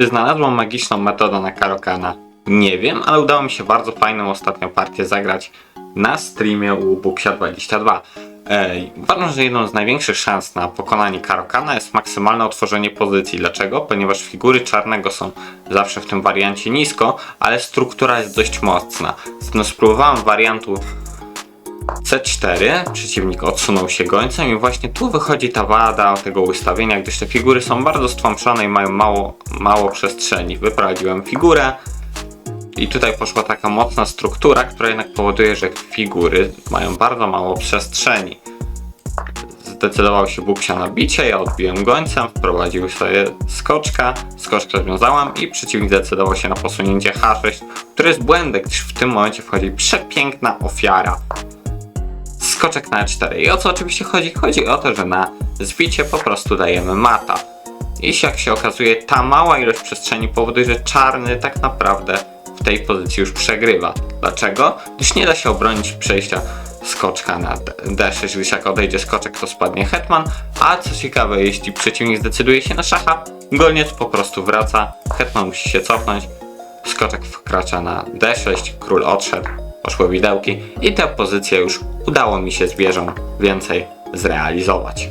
Czy znalazłam magiczną metodę na Karokana? Nie wiem, ale udało mi się bardzo fajną ostatnią partię zagrać na streamie u Buksia22. Ej, Uważam, że jedną z największych szans na pokonanie Karokana jest maksymalne otworzenie pozycji. Dlaczego? Ponieważ figury czarnego są zawsze w tym wariancie nisko, ale struktura jest dość mocna. No, spróbowałem wariantu C4, przeciwnik odsunął się gońcem i właśnie tu wychodzi ta wada tego ustawienia, gdyż te figury są bardzo stłamszone i mają mało, mało przestrzeni. Wyprowadziłem figurę i tutaj poszła taka mocna struktura, która jednak powoduje, że figury mają bardzo mało przestrzeni. Zdecydował się Buksia na bicie, ja odbiłem gońcem, wprowadził sobie skoczka, skoczka związałem i przeciwnik zdecydował się na posunięcie H6, które jest błędem, gdyż w tym momencie wchodzi przepiękna ofiara skoczek na E4. I o co oczywiście chodzi? Chodzi o to, że na zbicie po prostu dajemy mata. I jak się okazuje, ta mała ilość przestrzeni powoduje, że czarny tak naprawdę w tej pozycji już przegrywa. Dlaczego? Gdyż nie da się obronić przejścia skoczka na D- D6, gdyż jak odejdzie skoczek, to spadnie hetman, a co ciekawe, jeśli przeciwnik zdecyduje się na szacha, goniec po prostu wraca, hetman musi się cofnąć, skoczek wkracza na D6, król odszedł, poszły widełki i tę pozycję już udało mi się z wieżą więcej zrealizować.